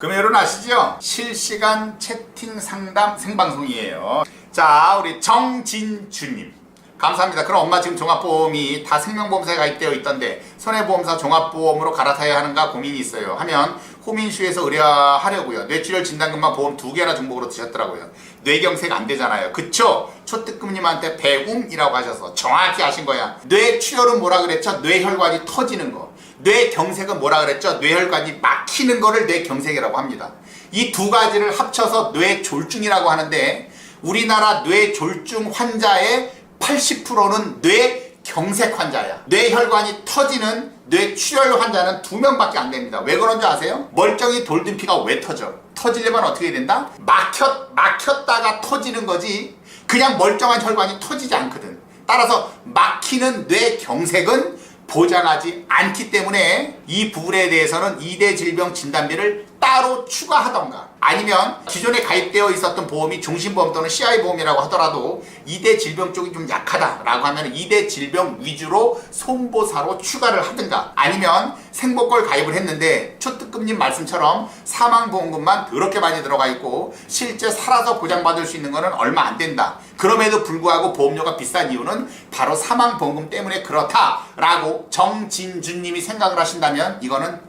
그럼 여러분 아시죠? 실시간 채팅 상담 생방송이에요. 자, 우리 정진주님. 감사합니다. 그럼 엄마 지금 종합보험이 다 생명보험사에 가입되어 있던데 손해보험사 종합보험으로 갈아타야 하는가 고민이 있어요. 하면 호민슈에서 의뢰하려고요. 뇌출혈 진단금만 보험 두 개나 중복으로 드셨더라고요. 뇌경색 안 되잖아요. 그쵸? 초특급님한테 배움이라고 하셔서 정확히 아신 거야. 뇌출혈은 뭐라 그랬죠? 뇌혈관이 터지는 거. 뇌경색은 뭐라 그랬죠? 뇌혈관이 막히는 거를 뇌경색이라고 합니다. 이 두 가지를 합쳐서 뇌졸중이라고 하는데 우리나라 뇌졸중 환자의 80%는 뇌경색 환자야. 뇌혈관이 터지는 뇌출혈 환자는 두 명밖에 안 됩니다. 왜 그런지 아세요? 멀쩡히 돌든 피가 왜 터져? 터지려면 어떻게 된다? 막혔, 막혔다가 터지는 거지. 그냥 멀쩡한 혈관이 터지지 않거든. 따라서 막히는 뇌경색은 보장하지 않기 때문에 이 부분에 대해서는 2대 질병 진단비를 따로 추가하던가 아니면 기존에 가입되어 있었던 보험이 종신보험 또는 CI보험이라고 하더라도 2대 질병 쪽이 좀 약하다라고 하면 2대 질병 위주로 손보사로 추가를 하든가 아니면 생복걸 가입을 했는데 초특급님 말씀처럼 사망보험금만 더럽게 많이 들어가 있고 실제 살아서 보장받을 수 있는 거는 얼마 안 된다. 그럼에도 불구하고 보험료가 비싼 이유는 바로 사망보험금 때문에 그렇다라고 정진주님이 생각을 하신다면 이거는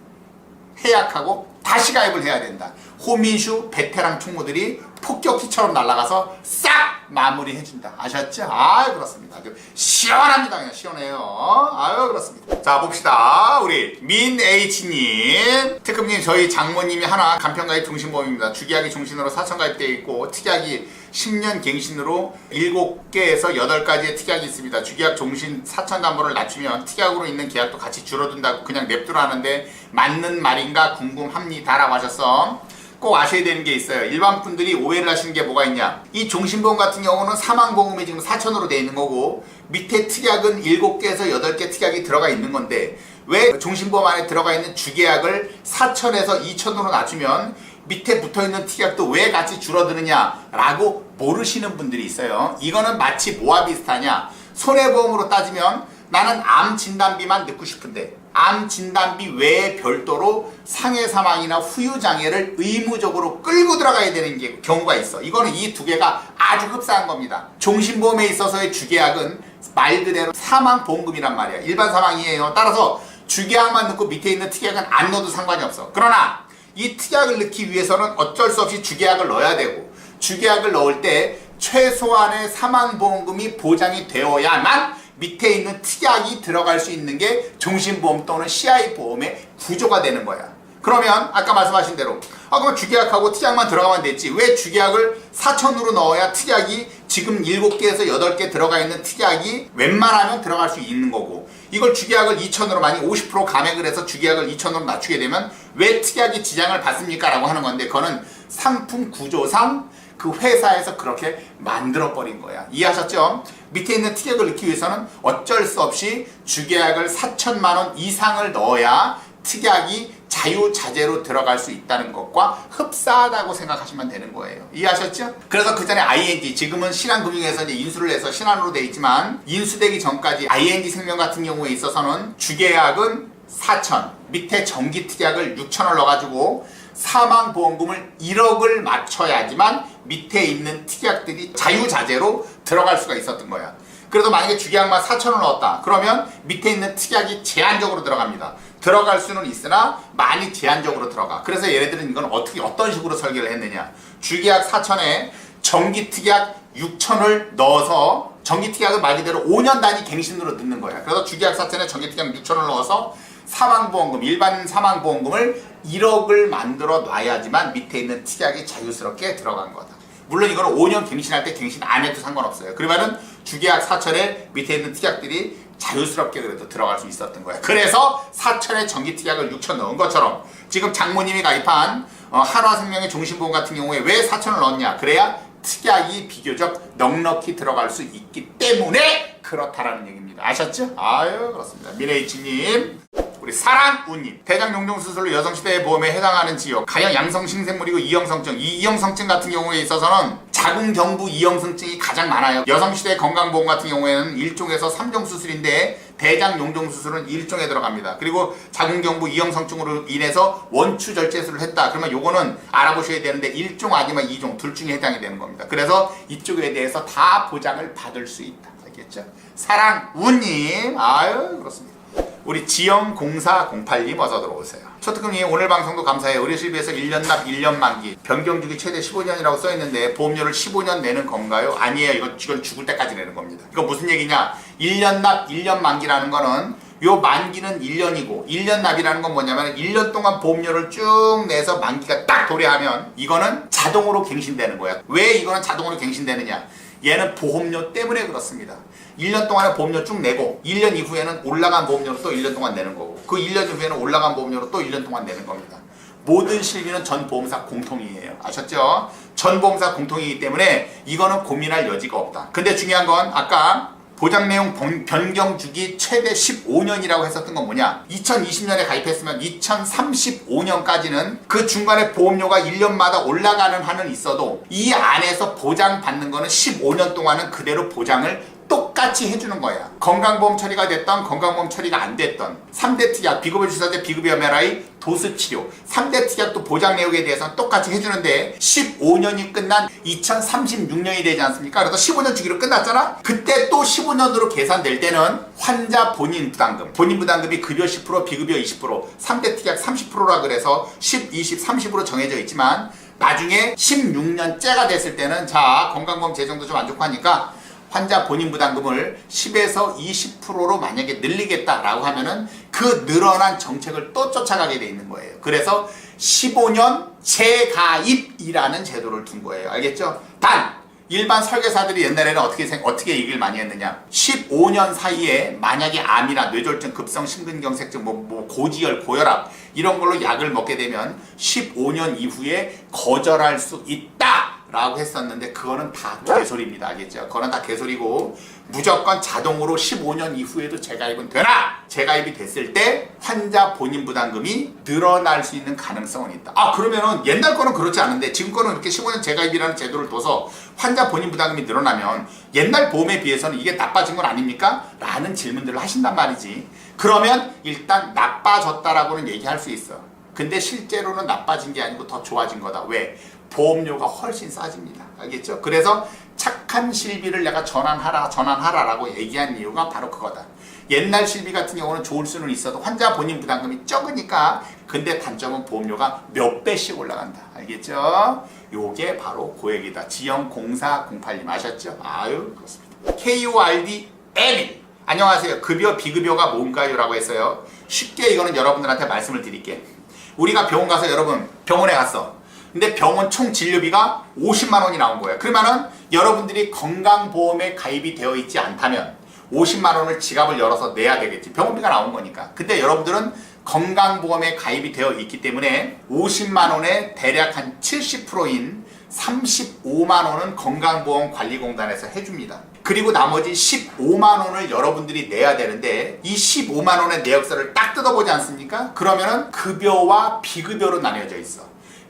해약하고 다시 가입을 해야 된다. 호민슈 베테랑 총무들이 폭격기처럼 날아가서 싹 마무리해준다. 아셨죠? 아 그렇습니다. 시원합니다. 그냥 시원해요. 아유 그렇습니다. 자 봅시다. 우리 민H님 특급님 저희 장모님이 하나 간편가입 종신보험입니다. 주기약이 종신으로 4천 가입되어 있고 특약이 10년 갱신으로 7개에서 8가지의 특약이 있습니다. 주기약 종신 4천 담보를 낮추면 특약으로 있는 계약도 같이 줄어든다고 그냥 냅두라는데 맞는 말인가 궁금합니다라고 하셨어. 꼭 아셔야 되는 게 있어요. 일반 분들이 오해를 하시는 게 뭐가 있냐. 이 종신보험 같은 경우는 사망보험이 지금 4천으로 돼 있는 거고 밑에 특약은 7개에서 8개 특약이 들어가 있는 건데 왜 종신보험 안에 들어가 있는 주계약을 4천에서 2천으로 낮추면 밑에 붙어 있는 특약도 왜 같이 줄어드느냐라고 모르시는 분들이 있어요. 이거는 마치 뭐와 비슷하냐? 손해보험으로 따지면 나는 암 진단비만 넣고 싶은데 암 진단비 외에 별도로 상해 사망이나 후유 장애를 의무적으로 끌고 들어가야 되는 게 경우가 있어. 이거는 이 두 개가 아주 흡사한 겁니다. 종신보험에 있어서의 주계약은 말 그대로 사망 보험금이란 말이야. 일반 사망이에요. 따라서 주계약만 넣고 밑에 있는 특약은 안 넣어도 상관이 없어. 그러나 이 특약을 넣기 위해서는 어쩔 수 없이 주계약을 넣어야 되고 주계약을 넣을 때 최소한의 사망보험금이 보장이 되어야만 밑에 있는 특약이 들어갈 수 있는 게 종신보험 또는 CI보험의 구조가 되는 거야. 그러면 아까 말씀하신 대로 아 그럼 주계약하고 특약만 들어가면 됐지 왜 주계약을 4천으로 넣어야 특약이 지금 7개에서 8개 들어가 있는 특약이 웬만하면 들어갈 수 있는 거고 이걸 주계약을 2천으로 만약 50% 감액을 해서 주계약을 2천으로 낮추게 되면 왜 특약이 지장을 받습니까? 라고 하는 건데 그거는 상품 구조상 그 회사에서 그렇게 만들어 버린 거야. 이해하셨죠? 밑에 있는 특약을 넣기 위해서는 어쩔 수 없이 주계약을 4천만 원 이상을 넣어야 특약이 자유자재로 들어갈 수 있다는 것과 흡사하다고 생각하시면 되는 거예요. 이해하셨죠? 그래서 그 전에 ING, 지금은 신한금융에서 이제 인수를 해서 신한으로 돼 있지만 인수되기 전까지 ING 생명 같은 경우에 있어서는 주계약은 4천, 밑에 정기 특약을 6천을 넣어가지고 사망보험금을 1억을 맞춰야지만 밑에 있는 특약들이 자유자재로 들어갈 수가 있었던 거야. 그래서 만약에 주계약만 4천을 넣었다. 그러면 밑에 있는 특약이 제한적으로 들어갑니다. 들어갈 수는 있으나 많이 제한적으로 들어가. 그래서 얘네들은 이건 어떻게 어떤 식으로 설계를 했느냐. 주계약 4천에 정기 특약 6천을 넣어서 정기 특약은 말 그대로 5년 단위 갱신으로 넣는 거야. 그래서 주계약 4천에 정기 특약 6천을 넣어서 사망보험금, 일반 사망보험금을 1억을 만들어 놔야지만 밑에 있는 특약이 자유스럽게 들어간 거다. 물론 이거는 5년 갱신할 때 갱신 안 해도 상관없어요. 그러면은 주계약 4천에 밑에 있는 특약들이 자유스럽게 그래도 들어갈 수 있었던 거야. 그래서 4천에 정기 특약을 6천 넣은 것처럼 지금 장모님이 가입한 어, 한화생명의 종신보험 같은 경우에 왜 4천을 넣었냐? 그래야 특약이 비교적 넉넉히 들어갈 수 있기 때문에 그렇다라는 얘기입니다. 아셨죠? 아유 그렇습니다. 미래이치님. 우리 사랑우님 대장 용종 수술로 여성시대 보험에 해당하는 지역 가형 양성 신생물이고 이형성증 이 이형성증 같은 경우에 있어서는 자궁경부 이형성증이 가장 많아요 여성시대 건강보험 같은 경우에는 1종에서 3종 수술인데 대장 용종 수술은 1종에 들어갑니다. 그리고 자궁경부 이형성증으로 인해서 원추 절제술을 했다. 그러면 요거는 알아보셔야 되는데 1종 아니면 2종 둘 중에 해당이 되는 겁니다. 그래서 이쪽에 대해서 다 보장을 받을 수 있다. 알겠죠? 사랑 우님 아유 그렇습니다. 우리 지영공사08님 어서 들어오세요. 초특금님 오늘 방송도 감사해요. 의료실비에서 1년 납 1년 만기 변경주기 최대 15년이라고 써있는데 보험료를 15년 내는 건가요? 아니에요. 이건, 이건 죽을 때까지 내는 겁니다. 이거 무슨 얘기냐? 1년 납 1년 만기라는 거는 요 만기는 1년이고 1년 납이라는 건 뭐냐면 1년 동안 보험료를 쭉 내서 만기가 딱 도래하면 이거는 자동으로 갱신되는 거야. 왜 이거는 자동으로 갱신되느냐? 얘는 보험료 때문에 그렇습니다. 1년 동안에 보험료 쭉 내고 1년 이후에는 올라간 보험료로 또 1년 동안 내는 거고 그 1년 이후에는 올라간 보험료로 또 1년 동안 내는 겁니다. 모든 실비는 전 보험사 공통이에요. 아셨죠? 전 보험사 공통이기 때문에 이거는 고민할 여지가 없다. 근데 중요한 건 아까 보장 내용 변- 변경 주기 최대 15년이라고 했었던 건 뭐냐? 2020년에 가입했으면 2035년까지는 그 중간에 보험료가 1년마다 올라가는 한은 있어도 이 안에서 보장 받는 거는 15년 동안은 그대로 보장을 똑같이 해주는 거야. 건강보험 처리가 됐던 건강보험 처리가 안 됐던 3대 특약, 비급여 주사제, 비급여 MRI, 도수 치료 3대 특약도 보장 내역에 대해서는 똑같이 해주는데 15년이 끝난 2036년이 되지 않습니까? 그래서 15년 주기로 끝났잖아? 그때 또 15년으로 계산될 때는 환자 본인 부담금 본인 부담금이 급여 10% 비급여 20% 3대 특약 30%라 그래서 10, 20, 30으로 정해져 있지만 나중에 16년째가 됐을 때는 자 건강보험 재정도 좀 안 좋고 하니까 환자 본인 부담금을 10에서 20%로 만약에 늘리겠다라고 하면은 그 늘어난 정책을 또 쫓아가게 돼 있는 거예요. 그래서 15년 재가입이라는 제도를 둔 거예요. 알겠죠? 단 일반 설계사들이 옛날에는 어떻게 생, 어떻게 얘기를 많이 했느냐? 15년 사이에 만약에 암이나 뇌졸중, 급성 심근경색증, 뭐, 뭐 고지혈, 고혈압 이런 걸로 약을 먹게 되면 15년 이후에 거절할 수 있다. 라고 했었는데 그거는 다 개소리입니다. 알겠죠? 그거는 다 개소리고 무조건 자동으로 15년 이후에도 재가입은 되나? 재가입이 됐을 때 환자 본인 부담금이 늘어날 수 있는 가능성은 있다. 아 그러면은 옛날 거는 그렇지 않은데 지금 거는 이렇게 15년 재가입이라는 제도를 둬서 환자 본인 부담금이 늘어나면 옛날 보험에 비해서는 이게 나빠진 건 아닙니까? 라는 질문들을 하신단 말이지. 그러면 일단 나빠졌다라고는 얘기할 수 있어. 근데 실제로는 나빠진 게 아니고 더 좋아진 거다. 왜? 보험료가 훨씬 싸집니다. 알겠죠? 그래서 착한 실비를 내가 전환하라, 전환하라라고 얘기한 이유가 바로 그거다. 옛날 실비 같은 경우는 좋을 수는 있어도 환자 본인 부담금이 적으니까 근데 단점은 보험료가 몇 배씩 올라간다. 알겠죠? 요게 바로 고액이다. 지영0408님 아셨죠? 아유, 그렇습니다. KORD M 안녕하세요. 급여 비급여가 뭔가요? 라고 했어요. 쉽게 이거는 여러분들한테 말씀을 드릴게. 우리가 병원 가서 여러분 병원에 갔어. 근데 병원 총 진료비가 50만 원이 나온 거예요. 그러면은 여러분들이 건강보험에 가입이 되어 있지 않다면 50만 원을 지갑을 열어서 내야 되겠지. 병원비가 나온 거니까. 근데 여러분들은 건강보험에 가입이 되어 있기 때문에 50만 원에 대략 한 70%인 35만 원은 건강보험관리공단에서 해줍니다. 그리고 나머지 15만 원을 여러분들이 내야 되는데 이 15만 원의 내역서를 딱 뜯어보지 않습니까? 그러면은 급여와 비급여로 나뉘어져 있어.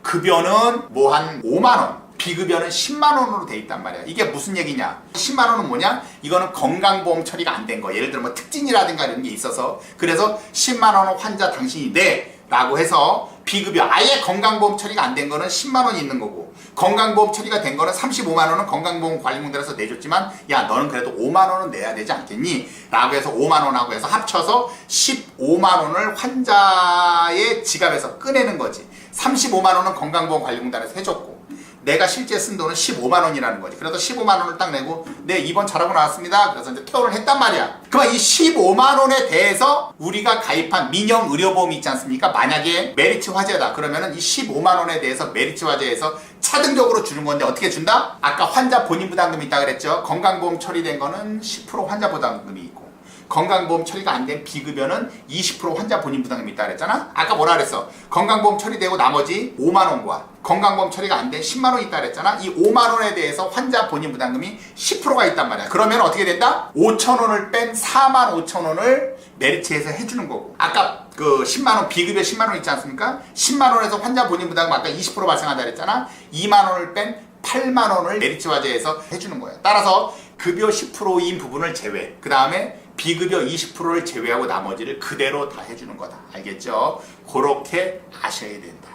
급여는 뭐 한 5만 원, 비급여는 10만 원으로 돼 있단 말이야. 이게 무슨 얘기냐? 10만 원은 뭐냐? 이거는 건강보험 처리가 안 된 거. 예를 들어 뭐 특진이라든가 이런 게 있어서 그래서 10만 원은 환자 당신이 내. 라고 해서 비급여 아예 건강보험 처리가 안 된 거는 10만 원이 있는 거고 건강보험 처리가 된 거는 35만 원은 건강보험 관리공단에서 내줬지만 야 너는 그래도 5만 원은 내야 되지 않겠니? 라고 해서 5만 원하고 해서 합쳐서 15만 원을 환자의 지갑에서 꺼내는 거지 35만 원은 건강보험 관리공단에서 해줬고 내가 실제 쓴 돈은 15만 원이라는 거지. 그래서 15만 원을 딱 내고 네 입원 잘하고 나왔습니다. 그래서 이제 퇴원을 했단 말이야. 그럼 이 15만 원에 대해서 우리가 가입한 민영 의료보험이 있지 않습니까? 만약에 메리츠 화재다. 그러면은 이 15만 원에 대해서 메리츠 화재에서 차등적으로 주는 건데 어떻게 준다? 아까 환자 본인 부담금이 있다 그랬죠. 건강보험 처리된 거는 10% 환자 부담금이 있고 건강보험 처리가 안 된 비급여는 20% 환자 본인 부담금이 있다 그랬잖아? 아까 뭐라 그랬어? 건강보험 처리되고 나머지 5만 원과 건강보험 처리가 안 된 10만 원이 있다 그랬잖아? 이 5만 원에 대해서 환자 본인 부담금이 10%가 있단 말이야. 그러면 어떻게 된다? 5천 원을 뺀 4만 5천 원을 메리츠에서 해주는 거고 아까 그 10만 원 비급여 10만 원 있지 않습니까? 10만 원에서 환자 본인 부담금 아까 20% 발생한다 그랬잖아? 2만 원을 뺀 8만 원을 메리츠 화재에서 해주는 거예요. 따라서 급여 10%인 부분을 제외. 그 다음에 비급여 20%를 제외하고 나머지를 그대로 다 해주는 거다. 알겠죠? 그렇게 아셔야 된다.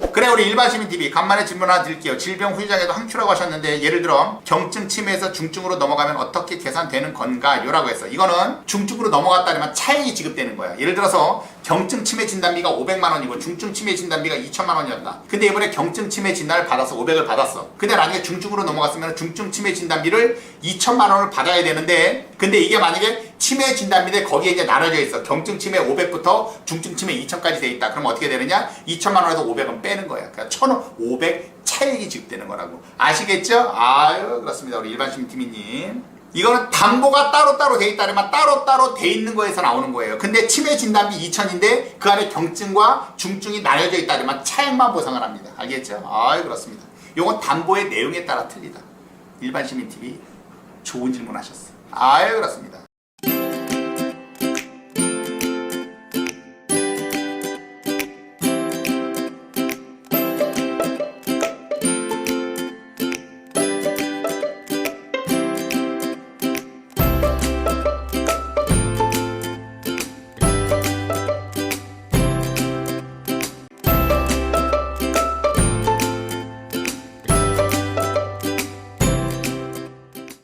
음. 그래 우리 일반 시민 TV 간만에 질문 하나 드릴게요. 질병 후유장애도 항큐라고 하셨는데 예를 들어 경증 치매에서 중증으로 넘어가면 어떻게 계산되는 건가요?라고 했어. 이거는 중증으로 넘어갔다면 차액이 지급되는 거야. 예를 들어서 경증 치매 진단비가 500만 원이고 중증 치매 진단비가 2천만 원이었다. 근데 이번에 경증 치매 진단을 받아서 500을 받았어. 근데 나중에 중증으로 넘어갔으면 중증 치매 진단비를 2천만 원을 받아야 되는데 근데 이게 만약에 치매 진단비인데 거기에 이제 나눠져 있어. 경증 치매 500부터 중증 치매 2천까지 돼 있다. 그럼 어떻게 되느냐? 2천만 원에서 500은 빼는 거야. 그러니까 1,000원, 500 차액이 지급되는 거라고. 아시겠죠? 아유, 그렇습니다. 우리 일반 시민팀이님. 이거는 담보가 따로따로 돼 있다면 따로따로 돼 있는 거에서 나오는 거예요. 근데 치매 진단비 2천인데 그 안에 경증과 중증이 나뉘어져 있다면 차액만 보상을 합니다. 알겠죠? 아유, 그렇습니다. 요건 담보의 내용에 따라 틀리다. 일반 시민 TV 좋은 질문 하셨어. 아유, 그렇습니다.